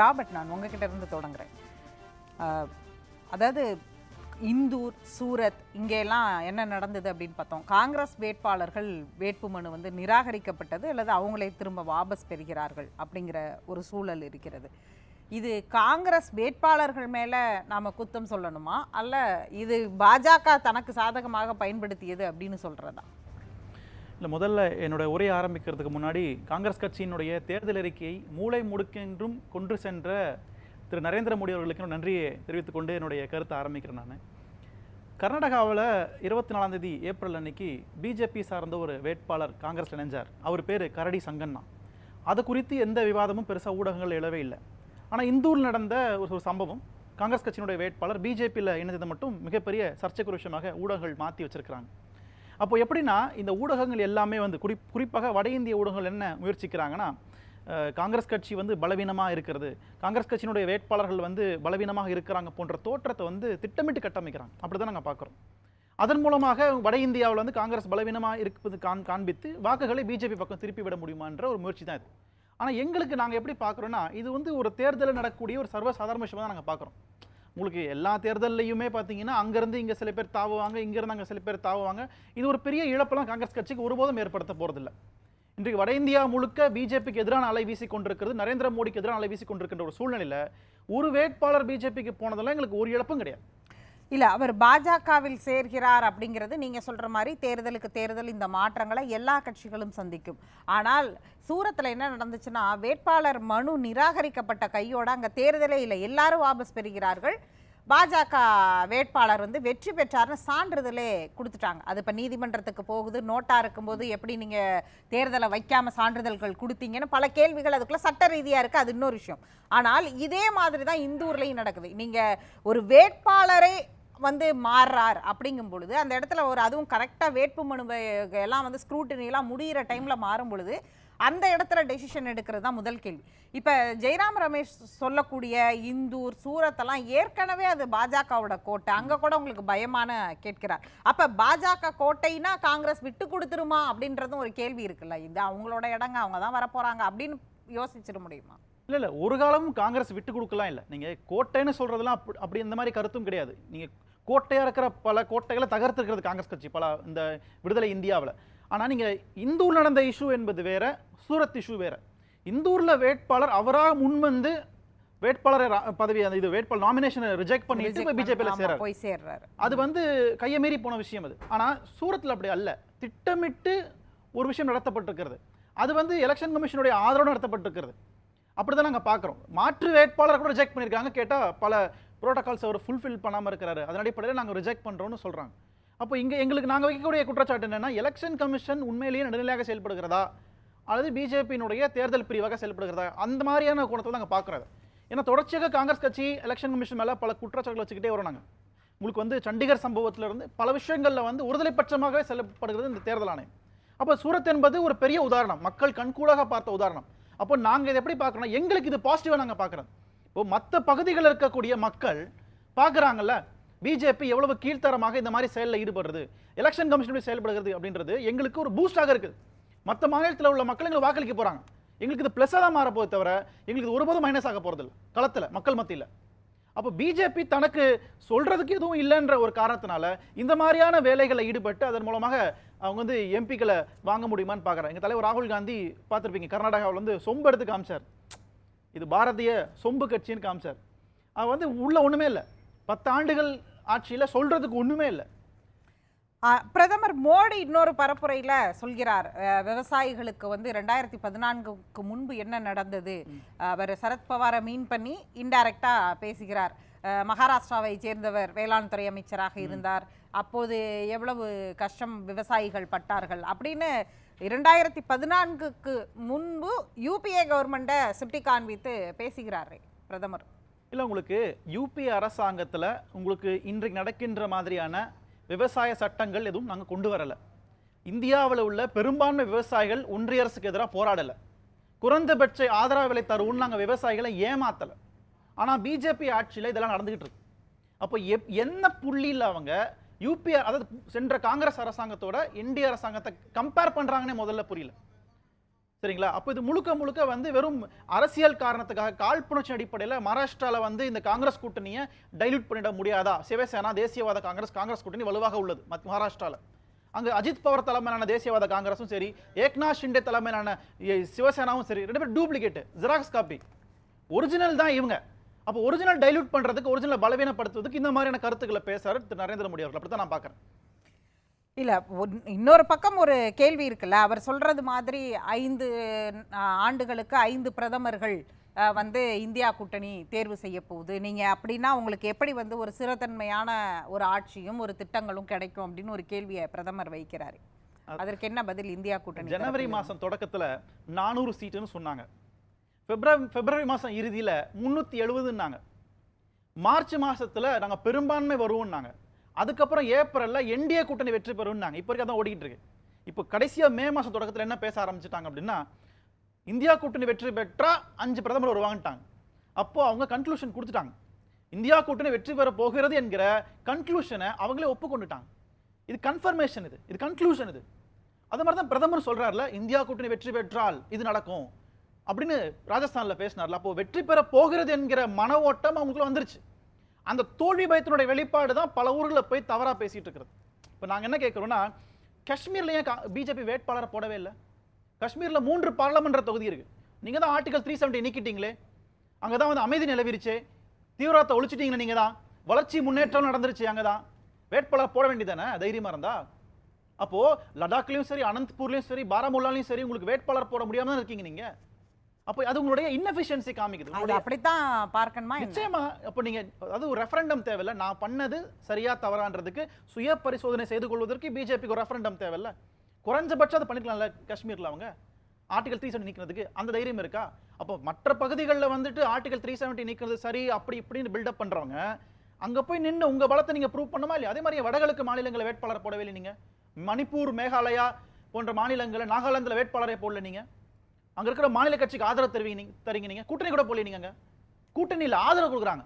Robert நான் உங்ககிட்ட இருந்து தொடங்குறேன். அதாவது இந்தூர் சூரத் இங்கெல்லாம் என்ன நடந்தது அப்படின்னு பார்த்தோம். காங்கிரஸ் வேட்பாளர்கள் வேட்புமனு வந்து நிராகரிக்கப்பட்டது அல்லது அவங்களே திரும்ப வாபஸ் பெறுகிறார்கள் அப்படிங்கிற ஒரு சூழல் இருக்கிறது. இது காங்கிரஸ் வேட்பாளர்கள் மேலே நாம் குத்தம் சொல்லணுமா? அல்ல இது பாஜக தனக்கு சாதகமாக பயன்படுத்தியது அப்படின்னு சொல்கிறதா இல்லை முதல்ல என்னோட உரையை ஆரம்பிக்கிறதுக்கு முன்னாடி காங்கிரஸ் கட்சியினுடைய தேர்தல் அறிக்கையை மூளை முடுக்கென்றும் கொன்று சென்ற திரு நரேந்திர மோடி அவர்களுக்கு நன்றியை தெரிவித்துக்கொண்டு என்னுடைய கருத்தை ஆரம்பிக்கிறேன் நான். கர்நாடகாவில் இருபத்தி நாலாம் தேதி ஏப்ரல் அன்னைக்கு பிஜேபி சார்ந்த ஒரு வேட்பாளர் காங்கிரஸ் இணைஞ்சார். அவர் பேர் கரடி சங்கண்ணா. அது குறித்து எந்த விவாதமும் பெருசாக ஊடகங்கள் எழவே இல்லை. ஆனால் இந்தூரில் நடந்த ஒரு ஒரு சம்பவம் காங்கிரஸ் கட்சியினுடைய வேட்பாளர் பிஜேபியில் இணைந்தது மட்டும் மிகப்பெரிய சர்ச்சைக்குரிய விஷயமாக ஊடகங்கள் மாற்றி வச்சிருக்கிறாங்க. அப்போ எப்படின்னா இந்த ஊடகங்கள் எல்லாமே வந்து குறி குறிப்பாக வட இந்திய ஊடகங்கள் என்ன முயற்சிக்கிறாங்கன்னா காங்கிரஸ் கட்சி வந்து பலவீனமாக இருக்கிறது. காங்கிரஸ் கட்சியினுடைய வேட்பாளர்கள் வந்து பலவீனமாக இருக்கிறாங்க போன்ற தோற்றத்தை வந்து திட்டமிட்டு கட்டமைக்கிறாங்க. அப்படி தான் நாங்கள் பார்க்குறோம். அதன் மூலமாக வட இந்தியாவில் வந்து காங்கிரஸ் பலவீனமாக இருப்பது காண் காண்பித்து வாக்குகளை பிஜேபி பக்கம் திருப்பி விட முடியுமான்ற ஒரு முயற்சி தான் இது. ஆனால் எங்களுக்கு நாங்கள் எப்படி பார்க்குறோன்னா இது வந்து ஒரு தேர்தலில் நடக்கக்கூடிய ஒரு சர்வசாதாரண விஷயமாக தான் நாங்கள் பார்க்குறோம். உங்களுக்கு எல்லா தேர்தல்லையுமே பார்த்தீங்கன்னா அங்கேருந்து இங்கே சில பேர் தாவுவாங்க இங்கேருந்து அங்கே சில பேர் தாவுவாங்க. இது ஒரு பெரிய இழப்பெல்லாம் காங்கிரஸ் கட்சிக்கு ஒருபோதும் ஏற்படுத்த போகிறதில்ல இன்றைக்கு வட இந்தியா முழுக்க பிஜேபிக்கு எதிரான அலை வீசி கொண்டிருக்கிறது நரேந்திர மோடிக்கு எதிரான அலை வீசி கொண்டிருக்கின்ற ஒரு சூழ்நிலையில் ஒரு வேட்பாளர் பிஜேபிக்கு போனதெல்லாம் எங்களுக்கு ஒரு இழப்பும் கிடையாது. இல்ல அவர் பாஜகவில் சேர்கிறார் அப்படிங்கிறது நீங்க சொல்ற மாதிரி தேர்தலுக்கு தேர்தல் இந்த மாற்றங்களை எல்லா கட்சிகளும் சந்திக்கும். ஆனால் சூரத்துல என்ன நடந்துச்சுன்னா வேட்பாளர் மனு நிராகரிக்கப்பட்ட கையோட அங்க தேர்தலே இல்லை எல்லாரும் வாபஸ் பெறுகிறார்கள். பாஜக வேட்பாளர் வந்து வெற்றி பெற்றார்னு சான்றிதழே கொடுத்துட்டாங்க. அது இப்போ நீதிமன்றத்துக்கு போகுது நோட்டா இருக்கும்போது எப்படி நீங்க தேர்தலை வைக்காம சான்றிதழ்கள் கொடுத்தீங்கன்னு பல கேள்விகள் அதுக்குள்ள சட்ட ரீதியா இருக்கு அது இன்னொரு விஷயம். ஆனால் இதே மாதிரி தான் இந்தூர்லையும் நடக்குது. நீங்க ஒரு வேட்பாளரே வந்து மாறுறார் அப்படிங்கும் பொழுது அந்த இடத்துல ஒரு அதுவும் கரெக்டாக வேட்புமனு எல்லாம் வந்து ஸ்க்ரூட்டினி எல்லாம் முடியிற டைம்ல மாறும் பொழுது அந்த இடத்துல டெசிஷன் எடுக்கிறது தான் முதல் கேள்வி. இப்போ ஜெயராம் ரமேஷ் சொல்லக்கூடிய இந்தூர் சூரத்தெல்லாம் ஏற்கனவே அது பாஜகவோட கோட்டை. அங்கே கூட உங்களுக்கு பயமான கேட்கிறார். அப்போ பாஜக கோட்டைனா காங்கிரஸ் விட்டு கொடுத்துருமா அப்படின்றதும் ஒரு கேள்வி இருக்குல்ல. இது அவங்களோட இடங்க அவங்க தான் வரப்போகிறாங்க அப்படின்னு யோசிச்சிட முடியுமா? இல்லை இல்லை. ஒரு காலமும் காங்கிரஸ் விட்டு கொடுக்கலாம் இல்லை. நீங்கள் கோட்டைன்னு சொல்கிறதுலாம் அப்படி அப்படி இந்த மாதிரி கருத்தும் கிடையாது. நீங்கள் கோட்டையாக இருக்கிற பல கோட்டைகளை தகர்த்துருக்கிறது காங்கிரஸ் கட்சி பல இந்த விடுதலை இந்தியாவில். ஆனால் நீங்கள் இந்தூர் நடந்த இஷ்யூ என்பது வேற சூரத் இஷ்யூ வேற. இந்தூரில் வேட்பாளர் அவராக முன்வந்து வேட்பாளரை பதவி அந்த இது வேட்பாளர் நாமினேஷனை ரிஜெக்ட் பண்ணிட்டு Reject பிஜேபியில் சேரார். போய் சேர்றாரு. அது வந்து கையை மீறி போன விஷயம் அது. ஆனால் சூரத்தில் அப்படி அல்ல. திட்டமிட்டு ஒரு விஷயம் நடத்தப்பட்டிருக்கிறது. அது வந்து எலெக்ஷன் கமிஷனுடைய ஆதரவு நடத்தப்பட்டிருக்கிறது. அப்படி தான் நாங்கள் பார்க்குறோம் மாற்று வேட்பாளர் கூட ரிஜெக்ட் பண்ணியிருக்காங்க. கேட்டால் பல ப்ரோட்டோகால்ஸ் அவர் ஃபுல்ஃபில் பண்ணாமல் இருக்கிறாரு. அதன் அடிப்படையில் நாங்கள் ரிஜெக்ட் பண்ணுறோம்னு சொல்கிறாங்க அப்போ இங்கே எங்களுக்கு நாங்கள் வைக்கக்கூடிய குற்றச்சாட்டு என்னென்னா எலெக்ஷன் கமிஷன் உண்மையிலேயே நடுநிலையாக செயல்படுகிறதா? அல்லது பிஜேபியினுடைய தேர்தல் பிரிவாக செயல்படுகிறதா? அந்த மாதிரியான கோணத்தில் நாங்கள் பார்க்குறது ஏன்னா தொடர்ச்சியாக காங்கிரஸ் கட்சி எலெக்ஷன் கமிஷன் மேலே பல குற்றச்சாட்டுகள் வச்சுக்கிட்டே வரோம் நாங்கள் உங்களுக்கு வந்து சண்டிகர் சம்பவத்திலிருந்து பல விஷயங்களில் வந்து ஒருதலை பட்சமாகவே செல்லப்படுகிறது இந்த தேர்தல் ஆணையம். அப்போ சூரத் என்பது ஒரு பெரிய உதாரணம். மக்கள் கண்கூடாக பார்த்த உதாரணம். அப்போ நாங்கள் இதை எப்படி பார்க்குறோம் எங்களுக்கு இது பாசிட்டிவாக நாங்கள் பார்க்குறோம் இப்போ மற்ற பகுதிகளில் இருக்கக்கூடிய மக்கள் பார்க்குறாங்கல்ல பிஜேபி எவ்வளவு கீழ்த்தரமாக இந்த மாதிரி செயலில் ஈடுபடுறது? எலெக்ஷன் கமிஷன் செயல்படுகிறது அப்படின்றது எங்களுக்கு ஒரு பூஸ்டாக இருக்குது மற்ற மாநிலத்தில் உள்ள மக்கள் எங்களுக்கு வாக்களிக்க போகிறாங்க எங்களுக்கு இது ப்ளஸ்ஸாக தான் மாறப்போது தவிர எங்களுக்கு இது ஒருபோதும் மைனஸ் ஆக போகிறதில்ல களத்தில் மக்கள் மத்தியில். அப்போ பிஜேபி தனக்கு சொல்கிறதுக்கு எதுவும் இல்லைன்ற ஒரு காரணத்தினால இந்த மாதிரியான வேலைகளை ஈடுபட்டு அதன் மூலமாக அவங்க வந்து எம்பிக்களை வாங்க முடியுமான்னு பார்க்குறாங்க எங்கள் தலைவர் ராகுல் காந்தி பார்த்துருப்பீங்க கர்நாடகாவில் வந்து சொம்பு எடுத்து காமிச்சார். இது பாரதிய சொம்பு கட்சின்னு காமிச்சார். அது வந்து உள்ள ஒன்றுமே இல்லை. பத்து ஆண்டுகள் ஆட்சியில சொல்றதுக்கு ஒண்ணுமே இல்லை. பிரதமர் மோடி இன்னொரு பரப்புரையில சொல்கிறார் விவசாயிகளுக்கு வந்து ரெண்டாயிரத்தி பதினான்குக்கு முன்பு என்ன நடந்தது? அவர் சரத்பவாரை மீன் பண்ணி இன்டைரக்டா பேசுகிறார். மகாராஷ்டிராவை சேர்ந்தவர் வேளாண் துறை அமைச்சராக இருந்தார். அப்போது எவ்வளவு கஷ்டம் விவசாயிகள் பட்டார்கள்? அப்படின்னு இரண்டாயிரத்தி பதினான்குக்கு முன்பு யூபிஏ கவர்மெண்ட்டை சுட்டி காண்பித்து பேசுகிறாரே பிரதமர். இல்லை உங்களுக்கு யூபி அரசாங்கத்துல உங்களுக்கு இன்றைக்கு நடக்கின்ற மாதிரியான விவசாய சட்டங்கள் எதுவும் நாங்க கொண்டு வரல. இந்தியாவில் உள்ள பெரும்பான்மை விவசாயிகள் ஒன்றிய அரசுக்கு எதிராக போராடலை. குறைந்தபட்ச ஆதரவு விலை தருவோம்னு நாங்க விவசாயிகளை ஏமாத்தலை. ஆனா பிஜேபி ஆட்சியில இதெல்லாம் நடந்துகிட்டு இருக்கு. அப்போ எப் என்ன புள்ளியில் அவங்க யூபி அதாவது சென்ற காங்கிரஸ் அரசாங்கத்தோட இந்திய அரசாங்கத்தை கம்பேர் பண்றாங்கன்னே முதல்ல புரியல. சரிங்களா அப்போ இது முழுக்க முழுக்க வந்து வெறும் அரசியல் காரணத்துக்காக காழ்ப்புணர்ச்சி அடிப்படையில் மகாராஷ்டிராவில் வந்து இந்த காங்கிரஸ் கூட்டணியை டைல்யூட் பண்ணிட முடியாதா? சிவசேனா தேசியவாத காங்கிரஸ் காங்கிரஸ் கூட்டணி வலுவாக உள்ளது மகாராஷ்டிராவில் அங்கே அங்க அஜித் பவர் தலைமையிலான தேசியவாத காங்கிரஸும் சரி ஏக்நாத் ஷிண்டே தலைமையிலான சிவசேனாவும் சரி ரெண்டு பேரும் டூப்ளிகேட் ஜெராக்ஸ் காப்பி ஒரிஜினல் தான் இவங்க. அப்போ ஒரிஜினல் டைல்யூட் பண்ணுறதுக்கு ஒரிஜினல் பலவீனப்படுத்துவதுக்கு இந்த மாதிரியான கருத்துக்களை பேசுறாரு திரு நரேந்திர மோடி அவர்கள். அப்படி தான் நான் பார்க்குறேன். இல்ல ஒன்- இன்னொரு பக்கம் ஒரு கேள்வி இருக்குல்ல அவர் சொல்றது மாதிரி ஐந்து ஆண்டுகளுக்கு ஐந்து பிரதமர்கள் வந்து இந்தியா கூட்டணி தேர்வு செய்ய போகுது. நீங்க அப்படின்னா உங்களுக்கு எப்படி வந்து ஒரு சிறத்தன்மையான ஒரு ஆட்சியும் ஒரு திட்டங்களும் கிடைக்கும் அப்படின்னு ஒரு கேள்வியை பிரதமர் வைக்கிறாரு. அதற்கு என்ன பதில் இந்தியா கூட்டணி ஜனவரி? மாசம் தொடக்கத்துல நானூறு சீட்டுன்னு சொன்னாங்க. பிப்ரவரி பிப்ரவரி மாசம் இறுதியில முந்நூற்றி எழுபதுன்னாங்க மார்ச் மாசத்துல நாங்க பெரும்பான்மை வருவோம்னாங்க. அதுக்கப்புறம் ஏப்ரலில் என்டிஏ கூட்டணி வெற்றி பெறும்னாங்க. இப்போ வரைக்கும் அதான் ஓடிக்கிட்டு இருக்கு இப்போ கடைசியாக மே மாதம் தொடக்கத்தில் என்ன பேச ஆரம்பிச்சிட்டாங்க அப்படின்னா இந்தியா கூட்டணி வெற்றி பெற்றால் அஞ்சு பிரதமர் வருவாங்கட்டாங்க அப்போது அவங்க கன்க்ளூஷன் கொடுத்துட்டாங்க. இந்தியா கூட்டணி வெற்றி பெற போகிறது என்கிற கன்க்ளூஷனை அவங்களே ஒப்புக்கொண்டுட்டாங்க. இது கன்ஃபர்மேஷன் இது. இது கன்க்ளூஷன் இது. அது மாதிரி தான் பிரதமர் சொல்கிறார்ல இந்தியா கூட்டணி வெற்றி பெற்றால் இது நடக்கும். அப்படின்னு ராஜஸ்தானில் பேசினார்ல. அப்போது வெற்றி பெற போகிறது என்கிற மன ஓட்டம் அவங்களுக்குள்ள வந்துருச்சு. அந்த தோல்வி பயத்தினுடைய வெளிப்பாடு தான் பல ஊர்களில் போய் தவறாக பேசிகிட்டு இருக்கிறது. இப்போ நாங்கள் என்ன கேட்குறோன்னா காஷ்மீர்ல ஏன் பிஜேபி வேட்பாளரை போடவே இல்லை. காஷ்மீரில் மூன்று பாராளுமன்ற தொகுதி இருக்குது நீங்கள் தான் ஆர்டிகல் த்ரீ செவன்டி நீக்கிட்டீங்களே. அங்கே தான் வந்து அமைதி நிலவிருச்சு. தீவிரத்தை ஒழிச்சிட்டிங்களே நீங்கள் தான். வளர்ச்சி முன்னேற்றம் நடந்துருச்சு அங்கே தான். வேட்பாளர் போட வேண்டியதானே தைரியமாக இருந்தா? அப்போது லடாக்லேயும் சரி அனந்த்பூர்லேயும் சரி பாராமுல்லாலையும் சரி உங்களுக்கு வேட்பாளர் போட முடியாமல் தான் இருக்கீங்க நீங்கள் அப்போ அது உங்களுடைய இன்னெஃபிஷியன்சி காமிக்குது. அது உங்களுடைய- அப்படித்தான் பார்க்கணுமா? நிச்சயமா அப்போ நீங்க அது ஒரு ரெஃபரண்டம் தேவையில்ல. நான் பண்ணது சரியா தவறான்றதுக்கு சுய பரிசோதனை செய்து கொள்வதற்கு பிஜேபிக்கு ஒரு ரெஃபரண்டம் தேவையில்ல. குறைஞ்சபட்சம் அதை பண்ணிக்கலாம்ல காஷ்மீர்ல அவங்க? ஆர்டிகல் த்ரீ செவன்டி நீக்கிறதுக்கு அந்த தைரியம் இருக்கா? அப்போ மற்ற பகுதிகளில் வந்துட்டு ஆர்டிகல் த்ரீ செவன்டி நீக்கிறது சரி அப்படி இப்படின்னு பில்டப் பண்றவங்க அங்க போய் நின்று உங்க பலத்தை நீங்க ப்ரூவ் பண்ணுமா இல்லையா? அதே மாதிரி வடகிழக்கு மாநிலங்களை வேட்பாளர் போடவே இல்லை நீங்க. மணிப்பூர் மேகாலயா போன்ற மாநிலங்களை நாகாலாந்துல வேட்பாளரே போடல நீங்க. அங்க இருக்கிற மாநில கட்சிக்கு ஆதரவு தருவீங்க தருவீங்க தரீங்க நீங்க. கூட்டணி கூட போடல நீங்க அங்க. கூட்டணியில் ஆதரவு கொடுக்குறாங்க.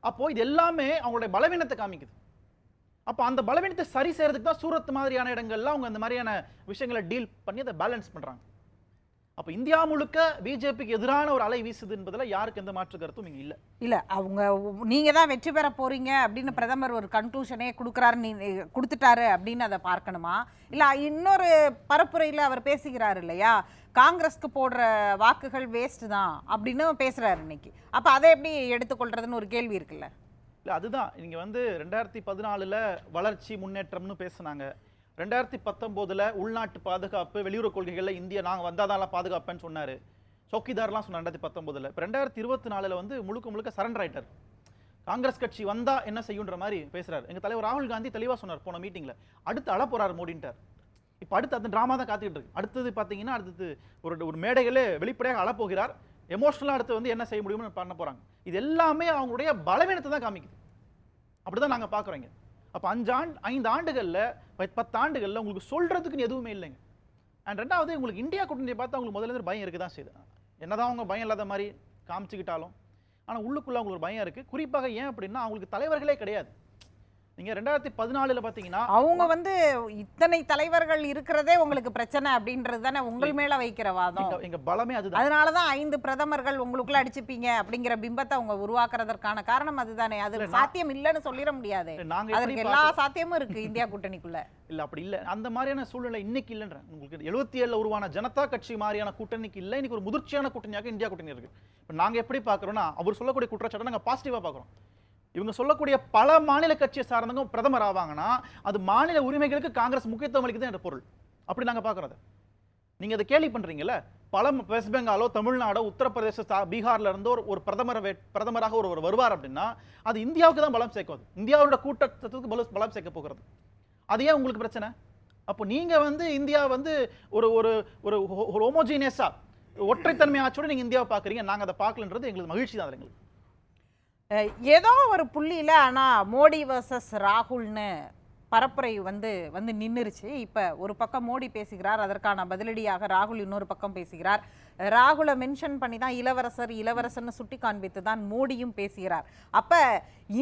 அப்போ இது எல்லாமே அவங்களுடைய பலவீனத்தை காமிக்குது. அப்போ அந்த பலவீனத்தை சரி செய்யறதுக்கு தான் சூரத் மாதிரியான இடங்கள்ல அவங்க அந்த மாதிரியான விஷயங்களை டீல் பண்ணி அதை பேலன்ஸ் பண்றாங்க. அப்போ இந்தியா முழுக்க பிஜேபிக்கு எதிரான ஒரு அலை வீசுது என்பதுல யாருக்கு எந்த மாற்று கருத்தும் இங்க இல்ல. இல்ல அவங்க உ- நீங்க தான் வெற்றி பெற போறீங்க அப்படின்னு பிரதமர் ஒரு கன்க்ளூஷனே கொடுக்குறாரு நீ கொடுத்துட்டாரு அப்படின்னு அதை பார்க்கணுமா? இல்ல இன்னொரு பரப்புரையில அவர் பேசுகிறாரு இல்லையா? காங்கிரஸ்க்கு போடுற வாக்குகள் வேஸ்ட் தான் அப்படின்னு பேசுறாரு இன்னைக்கு. அப்ப அதை எப்படி எடுத்துக்கொள்றதுன்னு ஒரு கேள்வி இருக்குல்ல? இல்ல அதுதான். நீங்க வந்து ரெண்டாயிரத்தி பதினாலுல வளர்ச்சி முன்னேற்றம்னு பேசுனாங்க. ரெண்டாயிரத்தி பத்தொம்போதில் உள்நாட்டு பாதுகாப்பு வெளியுறவு கொள்கைகளில் இந்தியா நாங்கள் வந்தாதான் பாதுகாப்பேன்னு சொன்னார். சௌக்கிதார்லாம் சொன்னார் ரெண்டாயிரத்தி பத்தொம்போதில். இப்போ ரெண்டாயிரத்தி இருபத்தி நாலில் வந்து முழுக்க முழுக்க சரண்டர் ஆயிட்டார். காங்கிரஸ் கட்சி வந்தால் என்ன செய்யுன்ற மாதிரி பேசுகிறார் எங்கள் தலைவர் ராகுல் காந்தி தெளிவாக சொன்னார் போன மீட்டிங்கில் அடுத்து அழ மோடின்ட்டார். இப்போ அடுத்து அந்த ட்ராமா தான் காத்துக்கிட்டு இருக்கு. அடுத்தது பார்த்தீங்கன்னா அடுத்தது ஒரு ஒரு மேடைகளே வெளிப்படையாக அழப்போகிறார் எமோஷனலாக அடுத்து வந்து என்ன செய்ய முடியும்னு பண்ண போகிறாங்க இது எல்லாமே அவங்களுடைய பலவீனத்தை தான் காமிக்குது. அப்படிதான் தான் நாங்கள் பார்க்குறோங்க அப்போ அஞ்சாண்டு ஐந்து ஆண்டுகளில் பத்தாண்டுகளில் பத்து உங்களுக்கு சொல்கிறதுக்குன்னு எதுவுமே இல்லைங்க. அண்ட் ரெண்டாவது உங்களுக்கு இந்தியா கூட்டணியை பார்த்தா உங்களுக்கு முதல்ல பயம் இருக்க தான் செய்யுது. என்னதான் அவங்க பயம் இல்லாத மாதிரி காமிச்சிக்கிட்டாலும் ஆனால் உள்ளுக்குள்ளே அவங்களுக்கு ஒரு பயம் இருக்குது குறிப்பாக ஏன் அப்படின்னா அவங்களுக்கு தலைவர்களே கிடையாது. நீங்க ரெண்டாயிரத்தி பதினாலுல பார்த்தீங்கன்னா அவங்க வந்து இத்தனை தலைவர்கள் இருக்கிறதே உங்களுக்கு பிரச்சனை அப்படின்றது தானே? உங்கள் மேல வைக்கிற வாதம். எங்க- பலமே அதுதான். அதனாலதான் ஐந்து பிரதமர்கள் உங்களுக்குள்ள அடிச்சுப்பீங்க அப்படிங்கிற பிம்பத்தை அவங்க உருவாக்குறதற்கான காரணம் அதுதானே. அது சாத்தியம் இல்லைன்னு சொல்லிட முடியாது. அதற்கு எல்லா சாத்தியமும் இருக்கு இந்தியா கூட்டணிக்குள்ள. இல்ல அப்படி இல்ல. அந்த மாதிரியான சூழ்நிலை இன்னைக்கு இல்லைன்ற. உங்களுக்கு எழுபத்தி ஏழுல உருவான ஜனதா கட்சி மாதிரியான கூட்டணிக்கு இல்ல. இன்னைக்கு ஒரு முதிர்ச்சியான கூட்டணியாக இந்தியா கூட்டணி இருக்கு. இப்போ நாங்க எப்படி பார்க்கறோம்னா அவர் சொல்லக்கூடிய குற்றச்சாட்டை நாங்க பாசிட்டிவா பார்க்குறோம். இவங்க சொல்லக்கூடிய பல மாநில கட்சியை சார்ந்தவங்க பிரதமர் ஆவாங்கன்னா அது மாநில உரிமைகளுக்கு காங்கிரஸ் முக்கியத்துவம் அளிக்குது என்ற பொருள். அப்படி நாங்கள் பார்க்குறது. நீங்கள் அதை கேள்வி பண்ணுறீங்கல்ல பல வெஸ்ட் பெங்காலோ தமிழ்நாடோ உத்தரப்பிரதேச சா- பீகார்ல ஒரு ஒரு பிரதமர் பிரதமராக ஒருவர் வருவார் அப்படின்னா அது இந்தியாவுக்கு தான் பலம் சேர்க்கும் இந்தியாவோட கூட்டத்துக்கு பலம் பலம் சேர்க்க போகிறது. அது ஏன் உங்களுக்கு பிரச்சனை? அப்போ நீங்கள் வந்து இந்தியா வந்து ஒரு ஒரு ஒரு ஒரு ஒற்றைத்தன்மை ஆட்சியோட நீங்கள் இந்தியாவை பார்க்குறீங்க. நாங்கள் அதை பார்க்கலன்றது எங்களுக்கு மகிழ்ச்சி தான் எங்களுக்கு. ஏதோ ஒரு புள்ளியில் ஆனால் மோடி வர்சஸ் ராகுல்னு பரப்புரை வந்து வந்து நின்றுருச்சு இப்போ ஒரு பக்கம் மோடி பேசுகிறார் அதற்கான பதிலடியாக ராகுல் இன்னொரு பக்கம் பேசுகிறார். ராகுலை மென்ஷன் பண்ணி தான் இளவரசர் இளவரசர்னு சுட்டி காண்பித்து தான் மோடியும் பேசுகிறார். அப்போ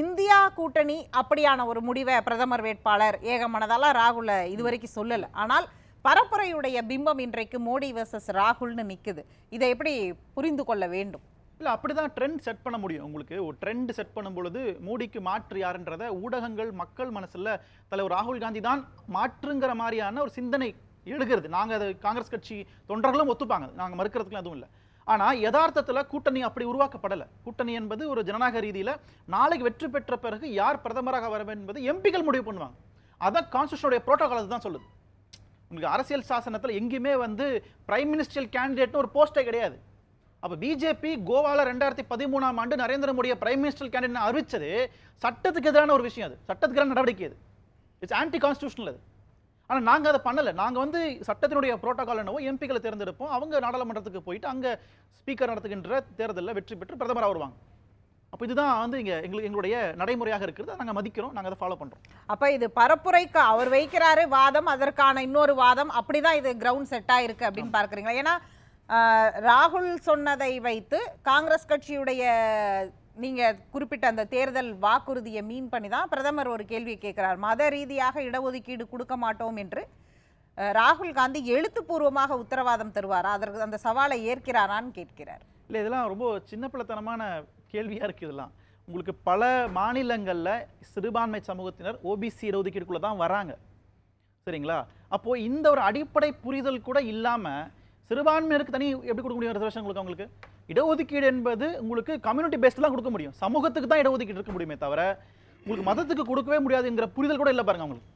இந்தியா கூட்டணி அப்படியான ஒரு முடிவை பிரதமர் வேட்பாளர் ஏகமனதால ராகுலை இதுவரைக்கும் சொல்லலை. ஆனால் பரப்புரையுடைய பிம்பம் இன்றைக்கு மோடி வர்சஸ் ராகுல்னு நிற்குது இதை எப்படி புரிந்து கொள்ள வேண்டும்? இல்லை அப்படி தான் ட்ரெண்ட் செட் பண்ண முடியும் உங்களுக்கு. ஒரு ட்ரெண்ட் செட் பண்ணும் பொழுது மோடிக்கு மாற்று யாருன்றத ஊடகங்கள் மக்கள் மனசில் தலைவர் ராகுல் காந்தி தான் மாற்றுங்கிற மாதிரியான ஒரு சிந்தனை எழுகிறது. நாங்கள் அது காங்கிரஸ் கட்சி தொண்டர்களும் ஒத்துப்பாங்க. நாங்கள் மறுக்கிறதுக்குலாம் எதுவும் இல்லை. ஆனால் யதார்த்தத்தில் கூட்டணி அப்படி உருவாக்கப்படலை. கூட்டணி என்பது ஒரு ஜனநாயக ரீதியில் நாளைக்கு வெற்றி பெற்ற பிறகு யார் பிரதமராக வர என்பது எம்பிக்கள் முடிவு பண்ணுவாங்க. அதான் கான்ஸ்டியூஷனுடைய ப்ரோட்டோகால் தான் சொல்லுது. உங்களுக்கு அரசியல் சாசனத்தில் எங்கேயுமே வந்து பிரைம் மினிஸ்டர் கேண்டிடேட்னு ஒரு போஸ்டே கிடையாது. அப்ப பிஜேபி கோவால ரெண்டாயிரத்தி பதிமூணாம் ஆண்டு நரேந்திர மோடியை பிரைம் மினிஸ்டர் கேண்டிடேட் அறிவிச்சது சட்டத்துக்கு எதிரான ஒரு விஷயம் அது. சட்டத்துக்கு எதிரான நடவடிக்கை அது. இட்ஸ் ஆன்டி கான்ஸ்டியூஷனல் அது. ஆனா நாங்க அதை பண்ணல. நாங்க வந்து சட்டத்தினுடைய புரோட்டோகால் என்னவோ எம்பிக்களை தேர்ந்தெடுப்போம். அவங்க நாடாளுமன்றத்துக்கு போயிட்டு அங்க ஸ்பீக்கர் நடத்துகின்ற தேர்தலில் வெற்றி பெற்று பிரதமராக வருவாங்க. அப்ப இதுதான் வந்து இங்க எங்களுக்கு எங்களுடைய நடைமுறையாக இருக்கிறது. அதை நாங்க மதிக்கிறோம். நாங்க அதை ஃபாலோ பண்றோம். அப்ப இது பரப்புரைக்கு அவர் வைக்கிறாரு வாதம் அதற்கான இன்னொரு வாதம். அப்படிதான் இது கிரவுண்ட் செட்டா இருக்கு அப்படின்னு பார்க்கறீங்களா? ஏன்னா ராகுல் சொன்னதை வைத்து காங்கிரஸ் கட்சியுடைய நீங்கள் குறிப்பிட்ட அந்த தேர்தல் வாக்குறுதியை மீன் பண்ணி தான் பிரதமர் ஒரு கேள்வி கேட்குறார். மத ரீதியாக இடஒதுக்கீடு கொடுக்க மாட்டோம் என்று ராகுல் காந்தி எழுத்துப்பூர்வமாக உத்தரவாதம் தருவாரா? அதற்கு அந்த சவாலை ஏற்கிறாரான்னு கேட்கிறார். இல்லை இதெல்லாம் ரொம்ப சின்ன பிள்ளைத்தனமான கேள்வியாக இருக்குது இதெல்லாம். உங்களுக்கு பல மாநிலங்களில் சிறுபான்மை சமூகத்தினர் ஓபிசி இடஒதுக்கீடுக்குள்ளே தான் வராங்க. சரிங்களா? அப்போது இந்த ஒரு அடிப்படை புரிதல் கூட இல்லாமல் சிறுபான்மையினருக்கு தனி எப்படி கொடுக்க முடியும் ரிசர்வேஷன் உங்களுக்கு அவங்களுக்கு? இடஒதுக்கீடு என்பது உங்களுக்கு கம்யூனிட்டி பேஸ்ட் தான் கொடுக்க முடியும். சமூகத்துக்கு தான் இடஒதுக்கீடு இருக்க முடியுமே தவிர உங்களுக்கு மதத்துக்கு கொடுக்கவே முடியாதுங்கிற புரிதல் கூட இல்லை பாருங்க அவங்களுக்கு.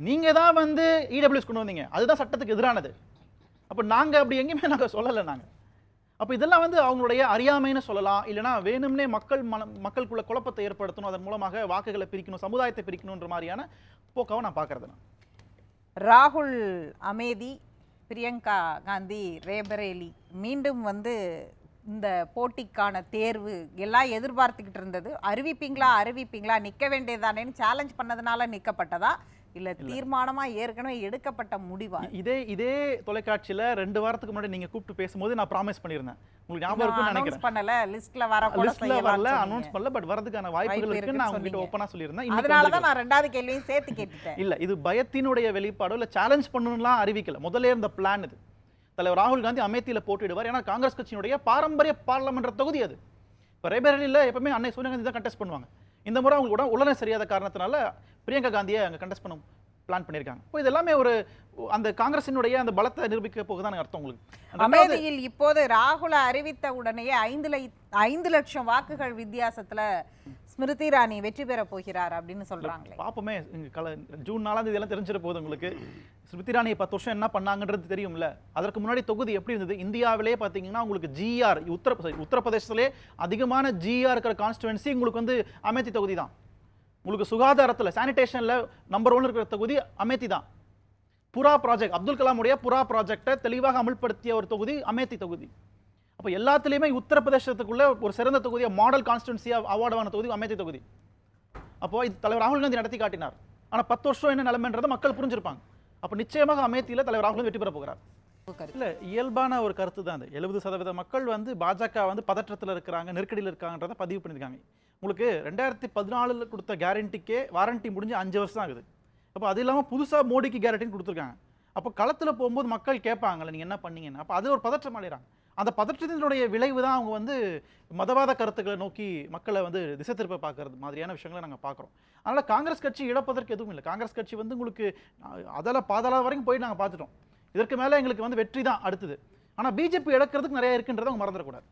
நீங்கள் தான் வந்து இடபிள்யூஎஸ் கொண்டு வந்தீங்க. அதுதான் சட்டத்துக்கு எதிரானது. அப்போ நாங்கள் அப்படி எங்கேயுமே நாங்கள் சொல்லலை நாங்கள் அப்போ இதெல்லாம் வந்து அவங்களுடைய அறியாமைன்னு சொல்லலாம். இல்லைனா வேணும்னே மக்கள் மன மக்களுக்குள்ள குழப்பத்தை ஏற்படுத்தணும். அதன் மூலமாக வாக்குகளை பிரிக்கணும் சமுதாயத்தை பிரிக்கணுன்ற மாதிரியான போக்காவை நான் பார்க்கறது ராகுல் அமேதி பிரியங்கா காந்தி ரேபரேலி மீண்டும் வந்து இந்த போட்டிக்கான தேர்வு எல்லாம் எதிர்பார்த்துக்கிட்டு இருந்தது. அறிவிப்பீங்களா அறிவிப்பீங்களா? நிற்க வேண்டியதானேன்னு சேலஞ்ச் பண்ணதுனால நிற்கப்பட்டதா இல்ல தீர்மானமா ஏற்கனவே எடுக்கப்பட்ட முடிவா? இதே இதே தொலைக்காட்சியில ரெண்டு வாரத்துக்கு முன்னாடி நீங்க கூப்பிட்டு பேசும்போது நான் ப்ராமிஸ் பண்ணியிருந்தேன். உங்களுக்கு ஞாபகம் இருக்கும்னு நினைக்கிறேன். பண்ணல லிஸ்ட்ல வர லிஸ்ட்ல வரல அனௌன்ஸ். பண்ணல பட் வரதுக்கான வாய்ப்புகள் வாய்ப்பு இருக்குன்னு நான் உங்ககிட்ட. ஓப்பனா சொல்லியிருந்தேன். அதனால. தான் நான் ரெண்டாவது கேள்வியும் சேர்த்து கேட்டுட்டேன். இல்ல இது பயத்தினுடைய வெளிப்பாடோ இல்ல சேலஞ்ச் பண்ணணும்லாம் அறிவிக்கல. முதல்ல இருந்த பிளான் இது. தலைவர் ராகுல் காந்தி அமேத்தியில போட்டியிடுவார். ஏன்னா காங்கிரஸ் கட்சியினுடைய பாரம்பரிய பார்லமென்ற தொகுதி அது. இப்போ ரேபரேலியில் எப்பவுமே அன்னை சோனியா காந்தி தான் கண்டெஸ்ட் பண்ணுவாங்க. இந்த முறை அவங்க கூட உடனே சரியாத காரணத்தினால பிரியங்கா காந்தியை அங்கே கண்டெஸ்ட் பண்ண பிளான் பண்ணியிருக்காங்க. இப்போ இது எல்லாமே ஒரு அந்த காங்கிரசினுடைய அந்த பலத்தை நிரூபிக்க போகுதான்னு அர்த்தம் உங்களுக்கு. அமேதியில் இப்போது ராகுல அறிவித்த உடனேயே ஐந்து லை- ஐந்து லட்சம் வாக்குகள் வித்தியாசத்துல ஸ்மிருதி இராணி வெற்றி பெற போகிறார் அப்படின்னு சொல்றாங்களே. பார்ப்போமே இங்க கல ஜூன் நாலாம் தேதி எல்லாம் தெரிஞ்சிட போகுது உங்களுக்கு. ஸ்மிருதி இரானி பத்து வருஷம் என்ன பண்ணாங்கன்றது தெரியும்ல. அதற்கு முன்னாடி தொகுதி எப்படி இருந்தது? இந்தியாவிலே பார்த்தீங்கன்னா உங்களுக்கு ஜிஆர் உத்தர உத்தரப்பிரதேசத்திலே அதிகமான ஜிஆர் இருக்கிற கான்ஸ்டுவன்சி உங்களுக்கு வந்து அமேத்தி தொகுதி தான். உங்களுக்கு சுகாதாரத்தில் சானிடேஷன்ல நம்பர் ஒன் இருக்கிற தொகுதி அமேத்தி தான். புறா ப்ராஜெக்ட் அப்துல் கலாமுடைய புறா ப்ராஜெக்டை தெளிவாக அமல்படுத்திய ஒரு தொகுதி அமேத்தி தொகுதி. அப்போ எல்லாத்துலேயுமே உத்தரப்பிரதேசத்துக்குள்ள ஒரு சிறந்த தொகுதியை மாடல் கான்ஸ்டுவன்சியாக அவார்டு வாங்கின தொகுதி அமேத்தி தொகுதி. அப்போ இது தலைவர் ராகுல் காந்தி நடத்தி காட்டினார். ஆனா பத்து வருஷம் என்ன நிலைமைன்றதை மக்கள் புரிஞ்சிருப்பாங்க. அப்போ நிச்சயமாக அமேத்தியில தலைவர் ராகுல் வெற்றி பெற போகிறார். இல்ல இயல்பான ஒரு கருத்து தான் அது. எழுபது சதவீத மக்கள் வந்து பாஜக வந்து பதற்றத்துல இருக்கிறாங்க நெருக்கடியில் இருக்காங்கன்றதை பதிவு பண்ணியிருக்காங்க. உங்களுக்கு ரெண்டாயிரத்தி பதினாலில் கொடுத்த கேரண்டிக்கே வாரண்டி முடிஞ்சு அஞ்சு வருஷம் ஆகுது. அப்போ அது இல்லாமல் புதுசாக மோடிக்கு கேரண்டின்னு கொடுத்துருக்காங்க. அப்போ களத்தில் போகும்போது மக்கள் கேட்பாங்கல்ல நீங்கள் என்ன பண்ணீங்கன்னு? அப்போ அது ஒரு பதற்றம் அடைகிறாங்க. அந்த பதற்றத்தினுடைய விளைவு தான் அவங்க வந்து மதவாத கருத்துக்களை நோக்கி மக்களை வந்து திசை திருப்ப பார்க்கறது மாதிரியான விஷயங்களை நாங்கள் பார்க்குறோம். அதனால் காங்கிரஸ் கட்சி இழப்பதற்கு எதுவும் இல்லை. காங்கிரஸ் கட்சி வந்து உங்களுக்கு அதெல்லாம் பாதாள வரைக்கும் போய் நாங்கள் பார்த்துட்டோம். இதற்கு மேலே எங்களுக்கு வந்து வெற்றி தான் அடுத்தது. ஆனால் பிஜேபி இழக்கிறதுக்கு நிறைய இருக்குன்றதை அவங்க மறந்துடக்கூடாது.